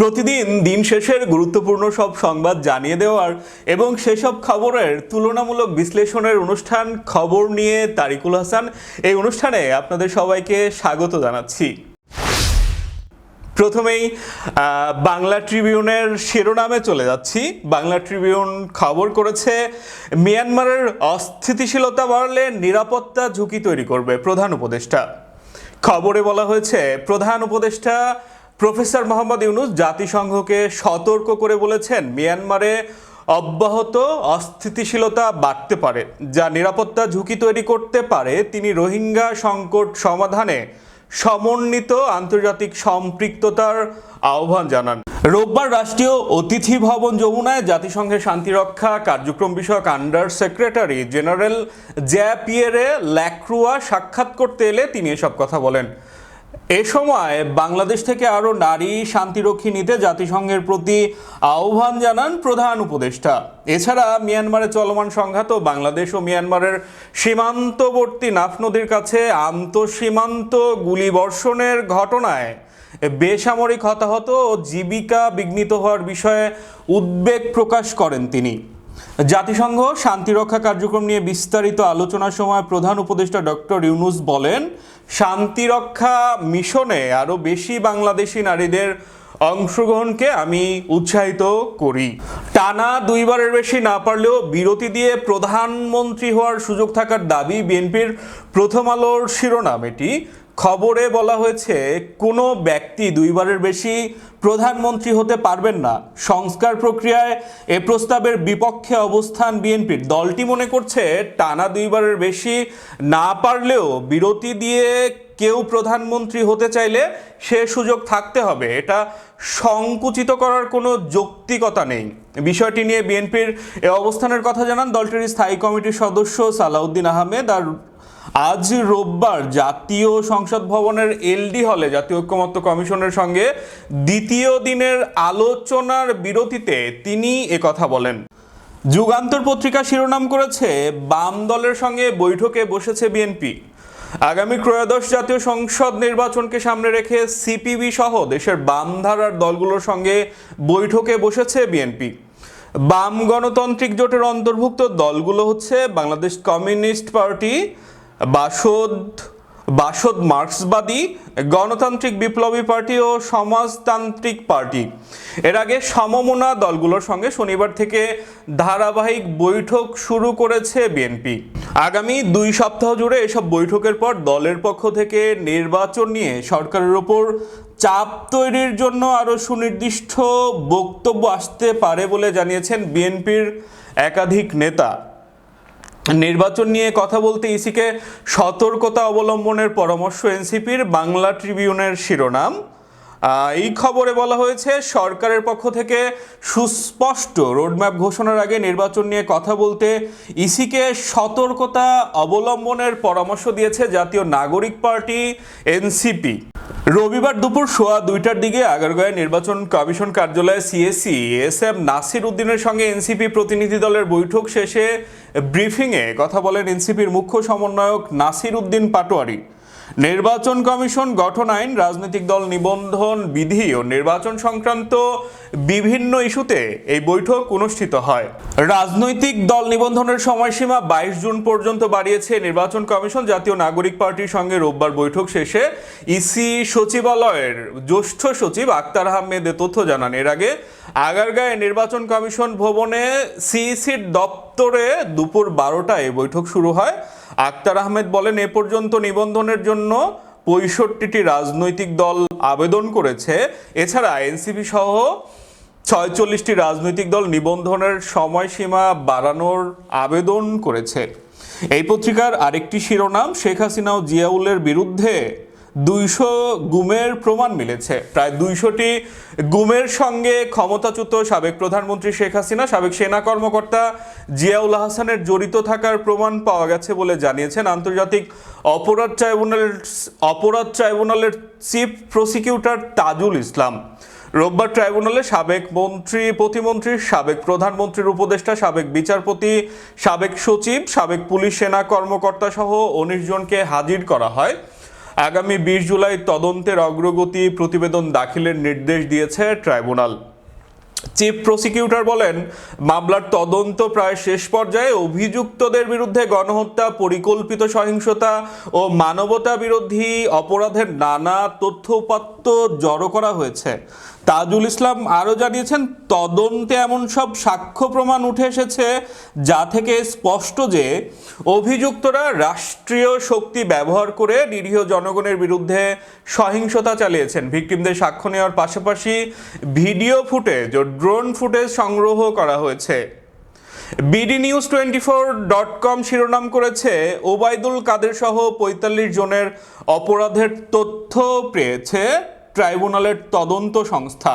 প্রতিদিন দিন শেষের গুরুত্বপূর্ণ সব সংবাদ জানিয়ে দেওয়ার এবং সেসব খবরের তুলনামূলক বিশ্লেষণের অনুষ্ঠান খবর নিয়ে তারিকুল হাসান এই অনুষ্ঠানে আপনাদের সবাইকে স্বাগত জানাচ্ছি। প্রথমেই বাংলা ট্রিবিউনের শিরোনামে চলে যাচ্ছি। বাংলা ট্রিবিউন খবর করেছে, মিয়ানমারের অস্থিতিশীলতা বাড়লে নিরাপত্তা ঝুঁকি তৈরি করবে প্রধান উপদেষ্টা। খবরে বলা হয়েছে, প্রধান উপদেষ্টা প্রফেসর মোহাম্মদ ইউনুস জাতিসংঘকে সতর্ক করে বলেছেন, মিয়ানমারে অব্যাহত অস্থিতিশীলতা বাড়তে পারে, যা নিরাপত্তা ঝুঁকি তৈরি করতে পারে। তিনি রোহিঙ্গা সংকট সমাধানে সমন্বিত আন্তর্জাতিক সম্পৃক্ততার আহ্বান জানান। রোববার রাষ্ট্রীয় অতিথি ভবন যমুনায় জাতিসংঘের শান্তিরক্ষা কার্যক্রম বিষয়ক আন্ডার সেক্রেটারি জেনারেল জ্যা জ্যাপিয়েরে ল্যাক্রুয়া সাক্ষাৎ করতে এলে তিনি এসব কথা বলেন। এ সময় বাংলাদেশ থেকে আরও নারী শান্তিরক্ষী নিতে জাতিসংঘের প্রতি আহ্বান জানান প্রধান উপদেষ্টা। এছাড়া মিয়ানমারে চলমান সংঘাত বাংলাদেশ ও মিয়ানমারের সীমান্তবর্তী নাফ নদীর কাছে আন্তঃসীমান্ত গুলিবর্ষণের ঘটনায় বেসামরিক হতাহত ও জীবিকা বিঘ্নিত হওয়ার বিষয়ে উদ্বেগ প্রকাশ করেন তিনি। জাতিসংঘ শান্তিরক্ষা কার্যক্রম নিয়ে বিস্তারিত আলোচনার সময় প্রধান উপদেষ্টা ডক্টর ইউনুস বলেন শান্তিরক্ষা মিশনে আরও বেশি বাংলাদেশি নারীদের অংশগ্রহণকে আমি উৎসাহিত করি। টানা দুইবারের বেশি না পারলেও বিরতি দিয়ে প্রধানমন্ত্রী হওয়ার সুযোগ থাকার দাবি বিএনপির প্রথম আলোর শিরোনাম। এটি খবরে বলা হয়েছে, কোনো ব্যক্তি দুইবারের বেশি প্রধানমন্ত্রী হতে পারবেন না। সংস্কার প্রক্রিয়ায় এ প্রস্তাবের বিপক্ষে অবস্থান বিএনপির। দলটি মনে করছে, টানা দুইবারের বেশি না পারলেও বিরতি দিয়ে কেউ প্রধানমন্ত্রী হতে চাইলে সে সুযোগ থাকতে হবে। এটা সংকুচিত করার কোনো যৌক্তিকতা নেই। বিষয়টি নিয়ে বিএনপির এ অবস্থানের কথা জানান দলটির স্থায়ী কমিটির সদস্য সালাউদ্দিন আহমেদ। আর আজ রোববার জাতীয় সংসদ ভবনের এলডি হলে জাতীয় ঐক্যমত্য কমিশনের সঙ্গে দ্বিতীয় দিনের আলোচনার বিরতিতে তিনি কথা বলেন। যুগান্তর পত্রিকা শিরোনাম করেছে, বাম দলের সঙ্গে বৈঠকে বসেছে বিএনপি। আগামী ত্রয়োদশ জাতীয় সংসদ নির্বাচনকে সামনে রেখে সিপিবি সহ দেশের বাম ধারার দলগুলোর সঙ্গে বৈঠকে বসেছে বিএনপি। বাম গণতান্ত্রিক জোটের অন্তর্ভুক্ত দলগুলো হচ্ছে বাংলাদেশ কমিউনিস্ট পার্টি বাসদ বাসদ মার্ক্সবাদী গণতান্ত্রিক বিপ্লবী পার্টি ও সমাজতান্ত্রিক পার্টি। এর আগে সমমনা দলগুলোর সঙ্গে শনিবার থেকে ধারাবাহিক বৈঠক শুরু করেছে বিএনপি। আগামী দুই সপ্তাহ জুড়ে এসব বৈঠকের পর দলের পক্ষ থেকে নির্বাচন নিয়ে সরকারের ওপর চাপ তৈরির জন্য আরও সুনির্দিষ্ট বক্তব্য আসতে পারে বলে জানিয়েছেন বিএনপির একাধিক নেতা। নির্বাচন নিয়ে কথা বলতে ইসিকে সতর্কতা অবলম্বনের পরামর্শ এনসিপির বাংলা ট্রিবিউনের শিরোনাম। এই খবরে বলা হয়েছে, সরকারের পক্ষ থেকে সুস্পষ্ট রোডম্যাপ ঘোষণার আগে নির্বাচন নিয়ে কথা বলতে ইসিকে সতর্কতা অবলম্বনের পরামর্শ দিয়েছে জাতীয় নাগরিক পার্টি, এনসিপি। রবিবার দুপুর সোয়া দুইটার দিকে আগারগাঁয়ে নির্বাচন কমিশন কার্যালয়ে সিএসি এস এম নাসির উদ্দিনের সঙ্গে এনসিপি প্রতিনিধি দলের বৈঠক শেষে ব্রিফিংয়ে কথা বলেন এনসিপির মুখ্য সমন্বয়ক নাসির উদ্দিন পাটোয়ারি। নির্বাচন কমিশন গঠন আইন, রাজনৈতিক দল নিবন্ধন বিধি ও নির্বাচন সংক্রান্ত বিভিন্ন ইস্যুতে এই বৈঠক অনুষ্ঠিত হয়। রাজনৈতিক দল নিবন্ধনের সময়সীমা বাইশ জুন পর্যন্ত বাড়িয়েছে নির্বাচন কমিশন। জাতীয় নাগরিক পার্টির সঙ্গে রোববার বৈঠক শেষে ইসি সচিবালয়ের জ্যেষ্ঠ সচিব আক্তার আহমেদ তথ্য জানান। এর আগে আগারগাঁয়ে নির্বাচন কমিশন ভবনে সিইসির দপ্তরে দুপুর বারোটায় বৈঠক শুরু হয়। আক্তার আহমেদ বলেন, এ পর্যন্ত নিবন্ধনের জন্য পঁয়ষট্টিটি রাজনৈতিক দল আবেদন করেছে। এছাড়া এনসিপি সহ ছয়চল্লিশটি রাজনৈতিক দল নিবন্ধনের সময়সীমা বাড়ানোর আবেদন করেছে। এই পত্রিকার আরেকটি শিরোনাম, শেখ হাসিনা ও জিয়াউলের বিরুদ্ধে দুইশো গুমের প্রমাণ মিলেছে। প্রায় দুইশোটি গুমের সঙ্গে ক্ষমতাচ্যুত সাবেক প্রধানমন্ত্রী শেখ হাসিনা, সাবেক সেনা কর্মকর্তা জিয়াউল হাসানের জড়িত থাকার প্রমাণ পাওয়া গেছে বলে জানিয়েছেন আন্তর্জাতিক অপরাধ ট্রাইব্যুনালের অপরাধ ট্রাইব্যুনালের চিফ প্রসিকিউটর তাজুল ইসলাম। রোববার ট্রাইব্যুনালে সাবেক মন্ত্রী, প্রতিমন্ত্রী, সাবেক প্রধানমন্ত্রীর উপদেষ্টা, সাবেক বিচারপতি, সাবেক সচিব, সাবেক পুলিশ সেনা কর্মকর্তা সহ উনিশ জনকে হাজির করা হয়। আগামী বিশ জুলাই তদন্তের অগ্রগতি প্রতিবেদন দাখিলের নির্দেশ দিয়েছে ট্রাইব্যুনাল। চিফ প্রসিকিউটর বলেন, মামলার তদন্ত প্রায় শেষ পর্যায়ে অভিযুক্তদের বিরুদ্ধে গণহত্যা, পরিকল্পিত সহিংসতা ও মানবতা বিরোধী অপরাধের নানা তথ্য উপাত্ত জড়ো করা হয়েছে। তাজুল ইসলাম আরও জানিয়েছেন, তদন্তে এমন সব সাক্ষ্য প্রমাণ উঠে এসেছে যা থেকে স্পষ্ট যে অভিযুক্তরা রাষ্ট্রীয় শক্তি ব্যবহার করে নিরীহ জনগণের বিরুদ্ধে সহিংসতা চালিয়েছেন। ভিকটিমদের সাক্ষ্য নেওয়ার পাশাপাশি ভিডিও ফুটেজ ও ড্রোন ফুটেজ সংগ্রহ করা হয়েছে। BD news twenty four dot com শিরোনাম করেছে, ওবায়দুল কাদের সহ পঁয়তাল্লিশ জনের অপরাধের তথ্য পেয়েছে ট্রাইব্যুনালের তদন্ত সংস্থা।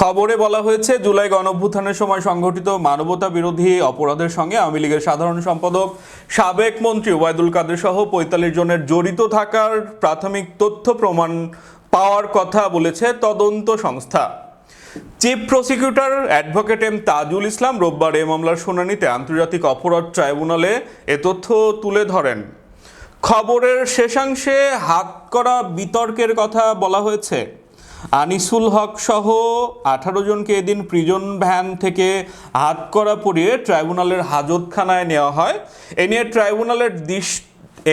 খবরে বলা হয়েছে, জুলাই গণঅভ্যুত্থানের সময় সংঘটিত মানবতা বিরোধী অপরাধের সঙ্গে আওয়ামী লীগের সাধারণ সম্পাদক, সাবেক মন্ত্রী ওবায়দুল কাদের সহ পঁয়তাল্লিশ জনের জড়িত থাকার প্রাথমিক তথ্য প্রমাণ পাওয়ার কথা বলেছে তদন্ত সংস্থা। Chief prosecutor advocate M Tajul Islam রোববার এ মামলার শুনানিতে আন্তর্জাতিক অপরাধ ট্রাইব্যুনালে এ তথ্য তুলে ধরেন। খবরের শেষাংশে হাত করা বিতর্কের কথা বলা হয়েছে। আনিসুল হক সহ আঠারো জনকে এদিন প্রিজন ভ্যান থেকে হাত করা পরিয়ে ট্রাইব্যুনালের হাজতখানায় নেওয়া হয়। এ নিয়ে ট্রাইব্যুনালের দৃশ,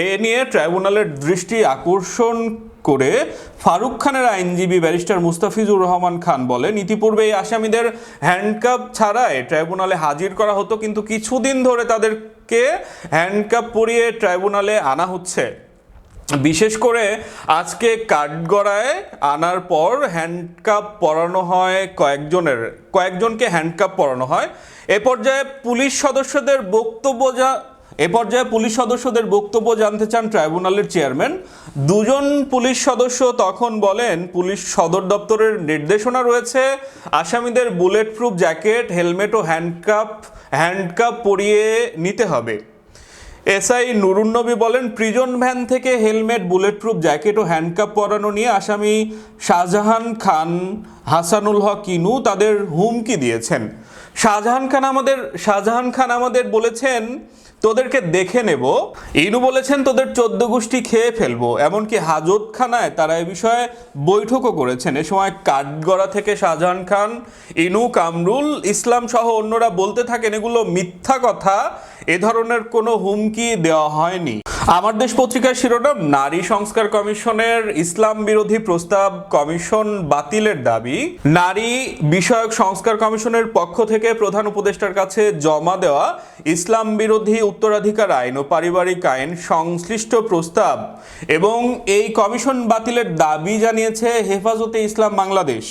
এ নিয়ে ট্রাইব্যুনালের দৃষ্টি আকর্ষণ করে ফারুক খানের আইনজীবী ব্যারিস্টার মুস্তাফিজুর রহমান খান বলেন ইতিপূর্বে এই আসামিদের হ্যান্ডকাপ ছাড়াই ট্রাইব্যুনালে হাজির করা হতো, কিন্তু কিছুদিন ধরে তাদেরকে হ্যান্ডকাপ পরিয়ে ট্রাইব্যুনালে আনা হচ্ছে? বিশেষ করে আজকে কাঠগড়ায় আনার পর হ্যান্ডকাপ পরানো হয় কয়েকজনের, কয়েকজনকে হ্যান্ডকাপ পরানো হয়। এ পর্যায়ে পুলিশ সদস্যদের বক্তব্য যা এ পর্যায়ে পুলিশ সদস্যদের বক্তব্য জানতে চান ট্রাইব্যুনালের চেয়ারম্যান। দুজন পুলিশ সদস্য তখন বলেন, পুলিশ সদর দপ্তরের নির্দেশনা রয়েছে, আসামিদের বুলেট প্রুফ জ্যাকেট, হেলমেট ও হ্যান্ডকাপ হ্যান্ডকাপ পরিয়ে নিতে হবে। এসআই নুরুন্নবী বলেন, প্রিজন ভ্যান থেকে হেলমেট বুলেট প্রুফ জ্যাকেট ও হ্যান্ডকাপ পরানো নিয়ে আসামি শাহজাহান খান, হাসানুল হক ইনু তাদের হুমকি দিয়েছেন। শাহজাহান খান আমাদের, শাহজাহান খান আমাদের বলেছেন তোদেরকে দেখে নেব। ইনু বলেছেন, তোদের চোদ্দ গোষ্ঠী খেয়ে ফেলব। এমনকি হাজতখানায় তারা এ বিষয়ে বৈঠকও করেছেন। এ সময় কাঠগড়া থেকে শাহজাহান খান, ইনু, কামরুল ইসলাম সহ অন্যরা বলতে থাকেন, এগুলো মিথ্যা কথা। এ ধরনের কোনো হুমকি দেওয়া হয়নি। আমার দেশ পত্রিকার শিরোনাম, নারী সংস্কার কমিশনের ইসলাম বিরোধী প্রস্তাব কমিশন বাতিলের দাবি। নারী বিষয়ক সংস্কার কমিশনের পক্ষ থেকে প্রধান উপদেষ্টার কাছে জমা দেওয়া ইসলাম বিরোধী উত্তরাধিকার আইন ও পারিবারিক আইন সংশ্লিষ্ট প্রস্তাব এবং এই কমিশন বাতিলের দাবি জানিয়েছে হেফাজতে ইসলাম বাংলাদেশ।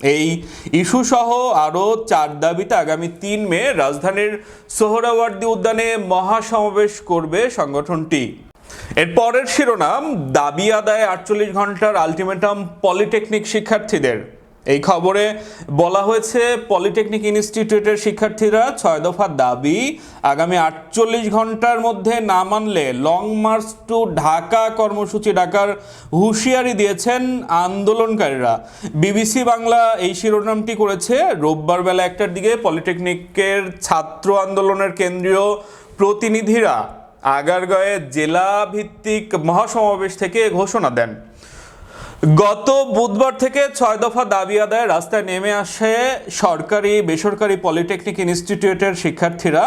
এই ইস্যু সহ আরও চার দাবিতে আগামী তিন মে রাজধানীর সোহরাওয়ার্দী উদ্যানে মহাসমাবেশ করবে সংগঠনটি। এরপরের শিরোনাম, দাবি আদায় আটচল্লিশ ঘণ্টার আলটিমেটাম পলিটেকনিক শিক্ষার্থীদের। এই খবরে বলা হয়েছে, পলিটেকনিক ইনস্টিটিউটের শিক্ষার্থীরা ছয় দফা দাবি, আগামী আটচল্লিশ ঘণ্টার মধ্যে না মানলে লং মার্চ টু ঢাকা কর্মসূচি ডাকার হুঁশিয়ারি দিয়েছেন আন্দোলনকারীরা। বিবিসি বাংলা এই শিরোনামটি করেছে, রোববার বেলা একটার দিকে পলিটেকনিকের ছাত্র আন্দোলনের কেন্দ্রীয় প্রতিনিধিরা আগারগাঁয়ে জেলা ভিত্তিক মহাসমাবেশ থেকে ঘোষণা দেন। গত বুধবার থেকে ছয় দফা দাবি আদায় রাস্তায় নেমে আসে সরকারি, বেসরকারি পলিটেকনিক ইনস্টিটিউটের শিক্ষার্থীরা।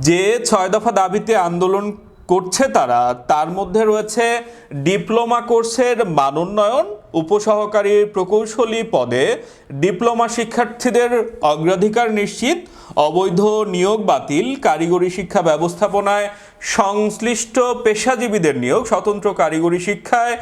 যে ছয় দফা দাবিতে আন্দোলন করছে তারা, তার মধ্যে রয়েছে ডিপ্লোমা কোর্সের মানোন্নয়ন উপসহকারী প্রকৌশলী পদে ডিপ্লোমা শিক্ষার্থীদের অগ্রাধিকার নিশ্চিত, অবৈধ নিয়োগ বাতিল, কারিগরি শিক্ষা ব্যবস্থাপনায় সংশ্লিষ্ট পেশাজীবীদের নিয়োগ, স্বতন্ত্র কারিগরি শিক্ষায়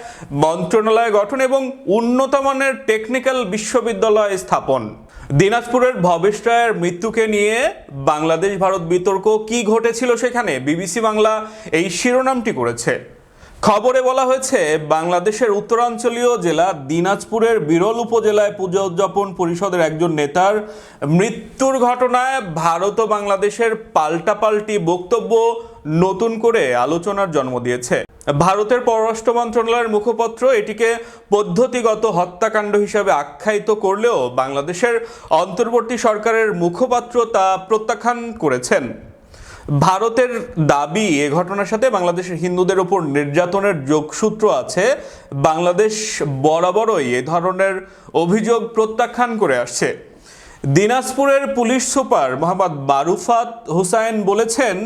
মন্ত্রণালয় গঠন এবং উন্নত মানের টেকনিক্যাল বিশ্ববিদ্যালয় স্থাপন। দিনাজপুরের ভবেশ রায়ের মৃত্যুকে নিয়ে বাংলাদেশ ভারত বিতর্ক কি ঘটেছিল সেখানে বিবিসি বাংলা এই শিরোনামটি করেছে। খবরে বলা হয়েছে, বাংলাদেশের উত্তরাঞ্চলীয় জেলা দিনাজপুরের বিরল উপজেলায় পূজা উদযাপন পরিষদের একজন নেতার মৃত্যুর ঘটনায় ভারত ও বাংলাদেশের পাল্টাপাল্টি বক্তব্য নতুন করে আলোচনার জন্ম দিয়েছে। ভারতের পররাষ্ট্র মন্ত্রণালয়ের মুখপত্র এটিকে পদ্ধতিগত হত্যাকাণ্ড হিসাবে আখ্যায়িত করলেও বাংলাদেশের অন্তর্বর্তী সরকারের মুখপাত্র তা প্রত্যাখ্যান করেছেন। ভারতের দাবি এ ঘটনার সাথে বাংলাদেশের হিন্দুদের উপর নির্যাতনের যোগসূত্র আছে। বাংলাদেশ বরাবরই এ ধরনের অভিযোগ প্রত্যাখ্যান করে আসছে। দিনাজপুরের পুলিশ সুপার মোহাম্মদ মারুফাত হুসাইন বলেছেন,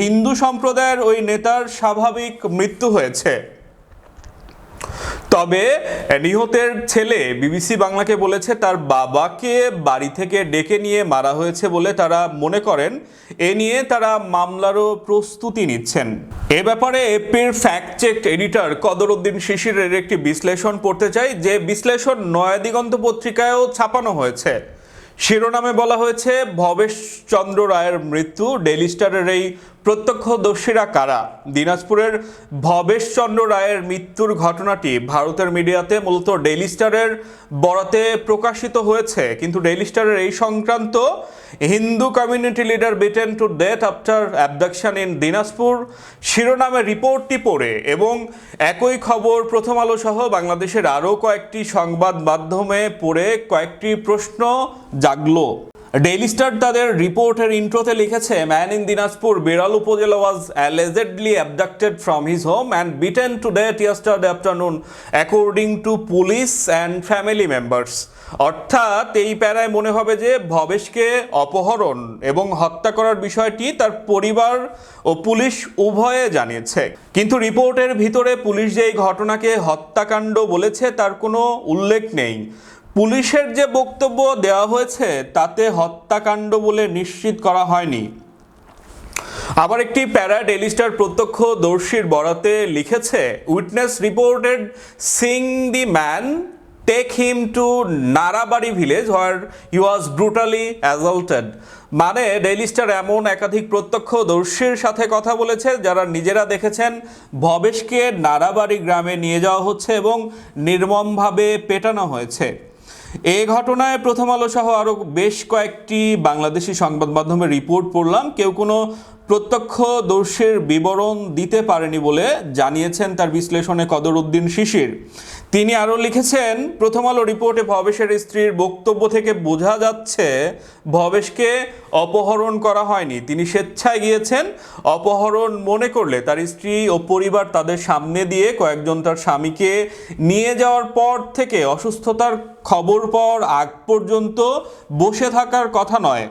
হিন্দু সম্প্রদায়ের ওই নেতার স্বাভাবিক মৃত্যু হয়েছে। তবে, নিহতের ছেলে বিবিসি বাংলাকে বলেছে, তার বাবাকে বাড়ি থেকে ডেকে নিয়ে মারা হয়েছে বলে তারা মনে করেন। এ নিয়ে তারা মামলারও প্রস্তুতি নিচ্ছেন। এ ব্যাপারে এপির ফ্যাক্ট চেক এডিটর কদরউদ্দিন শিশিরের একটি বিশ্লেষণ পড়তে চাই, যে বিশ্লেষণ নয়াদিগন্ত পত্রিকায়ও ছাপানো হয়েছে। শিরোনামে বলা হয়েছে ভবেশ চন্দ্র রায়ের মৃত্যু ডেলি স্টারের এই প্রত্যক্ষদর্শীরা কারা? দিনাজপুরের ভবেশ চন্দ্র রায়ের মৃত্যুর ঘটনাটি ভারতের মিডিয়াতে মূলত ডেলি স্টারের বরাতে প্রকাশিত হয়েছে। কিন্তু ডেইলি স্টারের এই সংক্রান্ত Hindu community leader beaten to death after abduction in Dinajpur শিরোনামে রিপোর্টটি পড়ে এবং একই খবর প্রথম আলো সহ বাংলাদেশের আরও কয়েকটি সংবাদ মাধ্যমে পড়ে কয়েকটি প্রশ্ন জাগলো। ডেইলি স্টার তাদের রিপোর্টের ইন্ট্রোতে লিখেছে man in Dinajpur Biral upazila was allegedly abducted from his home and beaten to death yesterday afternoon according to police and family members অর্থাৎ, এই প্যারায় মনে হবে যে ভবেশকে অপহরণ এবং হত্যা করার বিষয়টি তার পরিবার ও পুলিশ উভয়ে জানিয়েছে। কিন্তু রিপোর্টের ভিতরে পুলিশ যে এই ঘটনাকে হত্যাকাণ্ড বলেছে তার কোনো উল্লেখ নেই। পুলিশের যে বক্তব্য দেওয়া হয়েছে, তাতে হত্যাকাণ্ড বলে নিশ্চিত করা হয়নি। আবার একটি প্যারা ডেলি স্টার প্রত্যক্ষদর্শীর বরাতে লিখেছে witness reported seeing the man take him to Narabari village where he was brutally assaulted মানে ডেইলি স্টার এমন একাধিক প্রত্যক্ষদর্শীর সাথে কথা বলেছে, যারা নিজেরা দেখেছেন ভবেশকে নারাবাড়ি গ্রামে নিয়ে যাওয়া হচ্ছে এবং নির্মমভাবে পেটানো হয়েছে। এই ঘটনায় প্রথম আলো সহ আরও বেশ কয়েকটি বাংলাদেশি সংবাদ মাধ্যমে রিপোর্ট পড়লাম। কেউ কোনো প্রত্যক্ষ দর্শের বিবরণ দিতে পারেনি বলে জানিয়েছেন তার বিশ্লেষণে কদর উদ্দিন শিশির। তিনি আরও লিখেছেন, প্রথম আলো রিপোর্টে ভবেশের স্ত্রীর বক্তব্য থেকে বোঝা যাচ্ছে, ভবেশকে অপহরণ করা হয়নি। তিনি স্বেচ্ছায় গিয়েছেন, অপহরণ মনে করলে তার স্ত্রী ও পরিবার তাদের সামনে দিয়ে কয়েকজন তার স্বামীকে নিয়ে যাওয়ার পর থেকে অসুস্থতার খবর পর আগ পর্যন্ত বসে থাকার কথা নয়।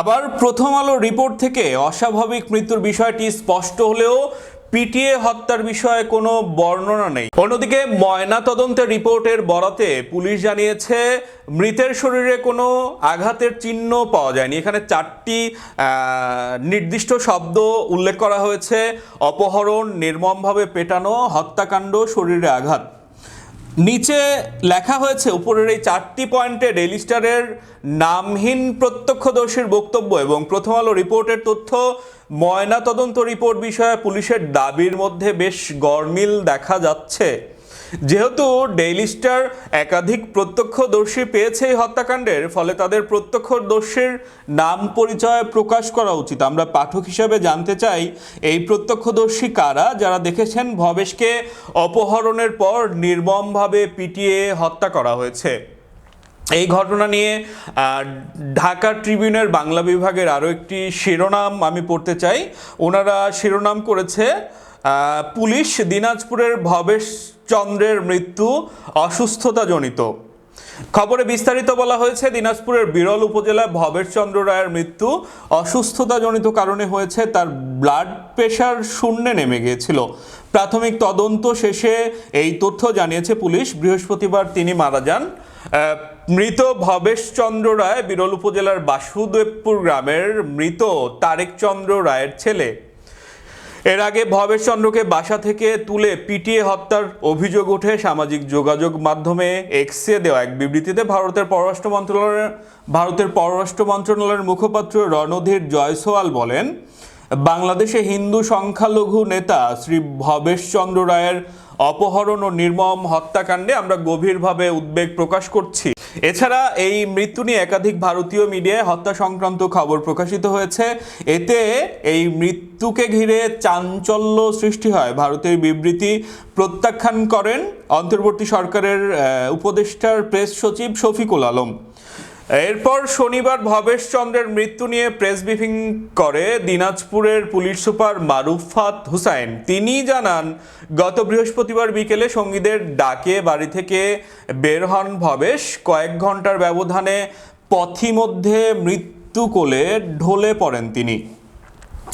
আবার প্রথম আলো রিপোর্ট থেকে অস্বাভাবিক মৃত্যুর বিষয়টি স্পষ্ট হলেও পিটিএ হত্যার বিষয়ে কোনো বর্ণনা নেই। অন্যদিকে ময়না তদন্তের রিপোর্টের বরাতে পুলিশ জানিয়েছে, মৃতের শরীরে কোনো আঘাতের চিহ্ন পাওয়া যায়নি। এখানে চারটি নির্দিষ্ট শব্দ উল্লেখ করা হয়েছে। অপহরণ, নির্মমভাবে পেটানো, হত্যাকাণ্ড, শরীরে আঘাত। নিচে লেখা হয়েছে, উপরের এই চারটি পয়েন্টে রেলিস্টারের নামহীন প্রত্যক্ষদর্শীর বক্তব্য এবং প্রথম আলো রিপোর্টের তথ্য ময়না তদন্ত রিপোর্ট বিষয়ে পুলিশের দাবির মধ্যে বেশ গরমিল দেখা যাচ্ছে। যেহেতু ডেইলি স্টার একাধিক প্রত্যক্ষদর্শী পেয়েছে এই হত্যাকাণ্ডের, ফলে তাদের প্রত্যক্ষদর্শীর নাম পরিচয় প্রকাশ করা উচিত। আমরা পাঠক হিসেবে জানতে চাই, এই প্রত্যক্ষদর্শী কারা? যারা দেখেছেন ভবেশকে অপহরণের পর নির্মমভাবে পিটিয়ে হত্যা করা হয়েছে। এই ঘটনা নিয়ে ঢাকা ট্রিবিউনের বাংলা বিভাগের আরও একটি শিরোনাম আমি পড়তে চাই। ওনারা শিরোনাম করেছে পুলিশ দিনাজপুরের ভবেশ চন্দ্রের মৃত্যু অসুস্থতাজনিত। খবরে বিস্তারিত বলা হয়েছে, দিনাজপুরের বিরল উপজেলায় ভবেশ চন্দ্র রায়ের মৃত্যু অসুস্থতাজনিত কারণে হয়েছে, তার ব্লাড প্রেশার শূন্যে নেমে গিয়েছিল। প্রাথমিক তদন্ত শেষে এই তথ্য জানিয়েছে পুলিশ। বৃহস্পতিবার তিনি মারা যান। মৃত ভবেশ চন্দ্র রায় বিরল উপজেলার বাসুদেবপুর গ্রামের মৃত তারেক চন্দ্র রায়ের ছেলে। এর আগে ভবেশ চন্দ্রকে বাসা থেকে তুলে পিটিয়ে হত্যার অভিযোগ ওঠে সামাজিক যোগাযোগ মাধ্যমে এক্সে দেওয়া এক বিবৃতিতে ভারতের পররাষ্ট্র মন্ত্রণালয়ের, ভারতের পররাষ্ট্র মন্ত্রণালয়ের মুখপাত্র রণধীর জয়সওয়াল বলেন, বাংলাদেশে হিন্দু সংখ্যালঘু নেতা শ্রী ভবেশ চন্দ্র রায়ের অপহরণ ও নির্মম হত্যাকাণ্ডে আমরা গভীরভাবে উদ্বেগ প্রকাশ করছি। এছাড়া এই মৃত্যু নিয়ে একাধিক ভারতীয় মিডিয়ায় হত্যা সংক্রান্ত খবর প্রকাশিত হয়েছে। এতে এই মৃত্যুকে ঘিরে চাঞ্চল্য সৃষ্টি হয়। ভারতের বিবৃতি প্রত্যাখ্যান করেন অন্তর্বর্তী সরকারের উপদেষ্টার প্রেস সচিব শফিকুল আলম। এরপর শনিবার ভবেশ চন্দ্রের মৃত্যু নিয়ে প্রেস ব্রিফিং করে দিনাজপুরের পুলিশ সুপার মারুফাত হুসাইন। তিনি জানান, গত বৃহস্পতিবার বিকেলে সঙ্গীদের ডাকে বাড়ি থেকে বের হন ভবেশ। কয়েক ঘণ্টার ব্যবধানে পথিমধ্যে মৃত্যু কোলে ঢলে পড়েন তিনি।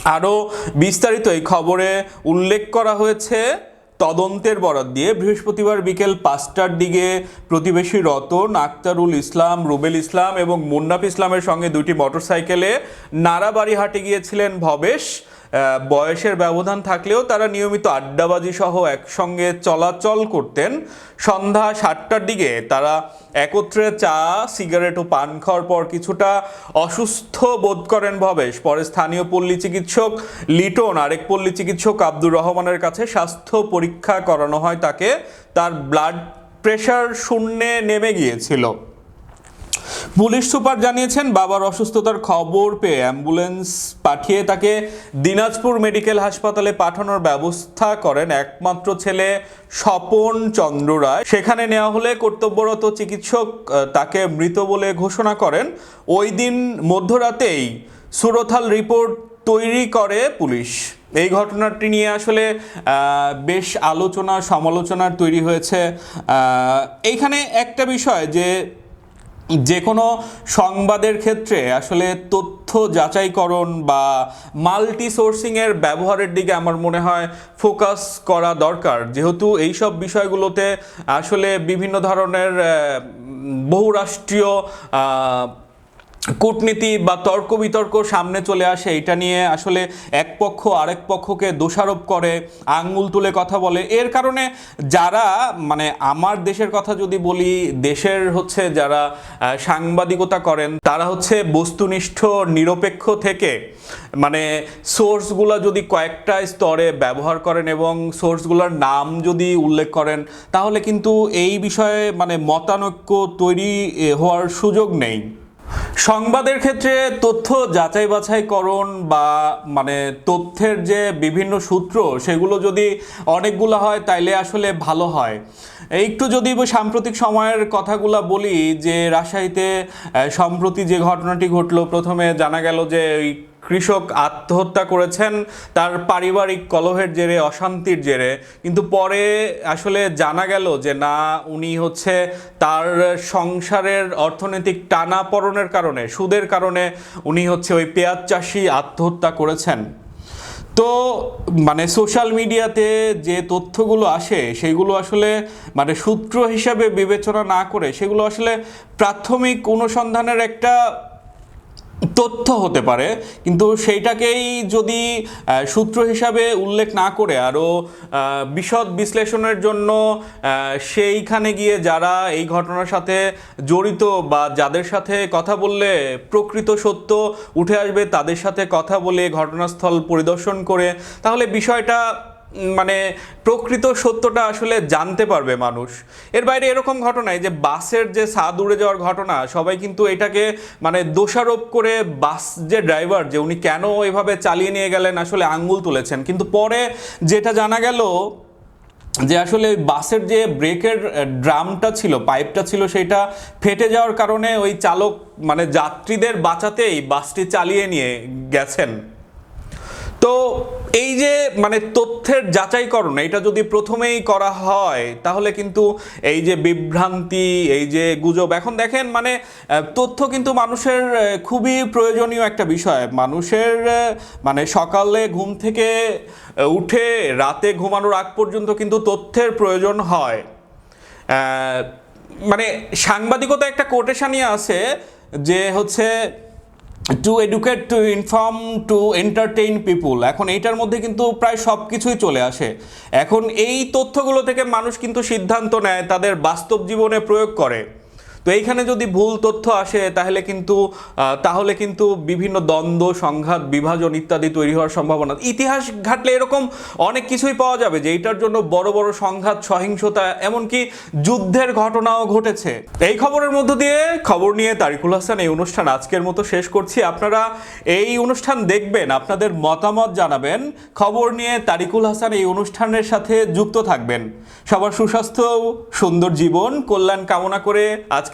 আরও বিস্তারিত এই খবরে উল্লেখ করা হয়েছে তদন্তের বরাদ দিয়ে বৃহস্পতিবার বিকেল পাঁচটার দিকে প্রতিবেশী রতন, আক্তারুল ইসলাম, রুবেল ইসলাম এবং মুন্নাফ ইসলামের সঙ্গে দুটি মোটরসাইকেলে নারাবাড়ি হাটে গিয়েছিলেন ভবেশ। বয়সের ব্যবধান থাকলেও তারা নিয়মিত আড্ডাবাজি সহ একসঙ্গে চলাচল করতেন। সন্ধ্যা সাতটার দিকে তারা একত্রে চা, সিগারেট ও পান খাওয়ার পর কিছুটা অসুস্থ বোধ করেন ভবেশ। পরে স্থানীয় পল্লী চিকিৎসক লিটন, আরেক পল্লী চিকিৎসক আব্দুর রহমানের কাছে স্বাস্থ্য পরীক্ষা করানো হয়, তাকে তার ব্লাড প্রেশার শূন্যে নেমে গিয়েছিল। পুলিশ সুপার জানিয়েছেন বাবার অসুস্থতার খবর পেয়ে অ্যাম্বুলেন্স পাঠিয়ে তাকে দিনাজপুর মেডিকেল হাসপাতালে পাঠানোর ব্যবস্থা করেন একমাত্র ছেলে স্বপন চন্দ্র রায়। সেখানে নেওয়া হলে কর্তব্যরত চিকিৎসক তাকে মৃত বলে ঘোষণা করেন। ওই দিন মধ্যরাতেই সুরথাল রিপোর্ট তৈরি করে পুলিশ। এই ঘটনাটি নিয়ে আসলে বেশ আলোচনা সমালোচনার তৈরি হয়েছে। এইখানে একটা বিষয় যে যে কোনো সংবাদের ক্ষেত্রে আসলে তথ্য যাচাইকরণ বা মাল্টি সোর্সিংয়ের ব্যবহারের দিকে আমার মনে হয় ফোকাস করা দরকার। যেহেতু এইসব বিষয়গুলোতে আসলে বিভিন্ন ধরনের বহুরাষ্ট্রীয় কূটনীতি বা তর্ক বিতর্ক সামনে চলে আসে, এটা নিয়ে আসলে এক পক্ষ আরেক পক্ষকে দোষারোপ করে আঙ্গুল তুলে কথা বলে। এর কারণে যারা মানে আমার দেশের কথা যদি বলি, দেশের হচ্ছে যারা সাংবাদিকতা করেন, তারা হচ্ছে বস্তুনিষ্ঠ, নিরপেক্ষ থেকে মানে সোর্সগুলো যদি কয়েকটা স্তরে ব্যবহার করেন এবং সোর্সগুলোর নাম যদি উল্লেখ করেন, তাহলে কিন্তু এই বিষয়ে মানে মতানৈক্য তৈরি হওয়ার সুযোগ নেই। সংবাদের ক্ষেত্রে তথ্য যাচাই বাছাইকরণ বা মানে তথ্যের যে বিভিন্ন সূত্র, সেগুলো যদি অনেকগুলো হয়, তাইলে আসলে ভালো হয়। একটু যদি সাম্প্রতিক সময়ের কথাগুলো বলি, যে রাজশাহীতে সম্প্রতি যে ঘটনাটি ঘটলো, প্রথমে জানা গেল যে ওই কৃষক আত্মহত্যা করেছেন, তার পারিবারিক কলহের জেরে, অশান্তির জেরে। কিন্তু পরে আসলে জানা গেল যে না, উনি হচ্ছে তার সংসারের অর্থনৈতিক টানাপড়নের কারণে, সুদের কারণে উনি হচ্ছে ওই পেঁয়াজ চাষি আত্মহত্যা করেছেন। তো মানে সোশ্যাল মিডিয়াতে যে তথ্যগুলো আসে, সেগুলো আসলে মানে সূত্র হিসাবে বিবেচনা না করে, সেগুলো আসলে প্রাথমিক অনুসন্ধানের একটা তথ্য হতে পারে, কিন্তু সেইটাকেই যদি সূত্র হিসাবে উল্লেখ না করে আরও বিশদ বিশ্লেষণের জন্য সেইখানে গিয়ে যারা এই ঘটনার সাথে জড়িত বা যাদের সাথে কথা বললে প্রকৃত সত্য উঠে আসবে, তাদের সাথে কথা বলে ঘটনাস্থল পরিদর্শন করে, তাহলে বিষয়টা মানে প্রকৃত সত্যটা আসলে জানতে পারবে মানুষ। এর বাইরে এরকম ঘটনায় যে বাসের যে ছাদ উড়ে যাওয়ার ঘটনা, সবাই কিন্তু এটাকে মানে দোষারোপ করে বাস যে ড্রাইভার, যে উনি কেন এভাবে চালিয়ে নিয়ে গেলেন, আসলে আঙ্গুল তুলেছেন। কিন্তু পরে যেটা জানা গেল যে আসলে বাসের যে ব্রেকের ড্রামটা ছিল, পাইপটা ছিল, সেটা ফেটে যাওয়ার কারণে ওই চালক মানে যাত্রীদের বাঁচাতেই বাসটি চালিয়ে নিয়ে গেছেন। তো এই যে মানে তথ্যের যাচাইকরণ এটা যদি প্রথমেই করা হয়, তাহলে কিন্তু এই যে বিভ্রান্তি, এই যে গুজব, এখন দেখেন মানে তথ্য কিন্তু মানুষের খুবই প্রয়োজনীয় একটা বিষয়। মানুষের মানে সকালে ঘুম থেকে উঠে রাতে ঘুমানোর আগ পর্যন্ত কিন্তু তথ্যের প্রয়োজন হয়। মানে সাংবাদিকতা একটা কোটেশনই আছে যে হচ্ছে to educate to inform to entertain people এখন এইটার মধ্যে কিন্তু প্রায় সব কিছুই চলে আসে। এখন এই তথ্যগুলো থেকে মানুষ কিন্তু সিদ্ধান্ত নেয়, তাদের বাস্তব জীবনে প্রয়োগ করে। তো এইখানে যদি ভুল তথ্য আসে, তাহলে কিন্তু তাহলে কিন্তু বিভিন্ন দ্বন্দ্ব, সংঘাত, বিভাজন ইত্যাদি তৈরি হওয়ার সম্ভাবনা। ইতিহাস ঘাটলে এরকম অনেক কিছুই পাওয়া যাবে যে এইটার জন্য বড় বড় সংঘাত, সহিংসতা, এমনকি যুদ্ধের ঘটনাও ঘটেছে। এই খবরের মধ্য দিয়ে খবর নিয়ে তারিকুল হাসান এই অনুষ্ঠান আজকের মতো শেষ করছি। আপনারা এই অনুষ্ঠান দেখবেন, আপনাদের মতামত জানাবেন। খবর নিয়ে তারিকুল হাসান এই অনুষ্ঠানের সাথে যুক্ত থাকবেন। সবার সুস্বাস্থ্য, সুন্দর জীবন, কল্যাণ কামনা করে আজকে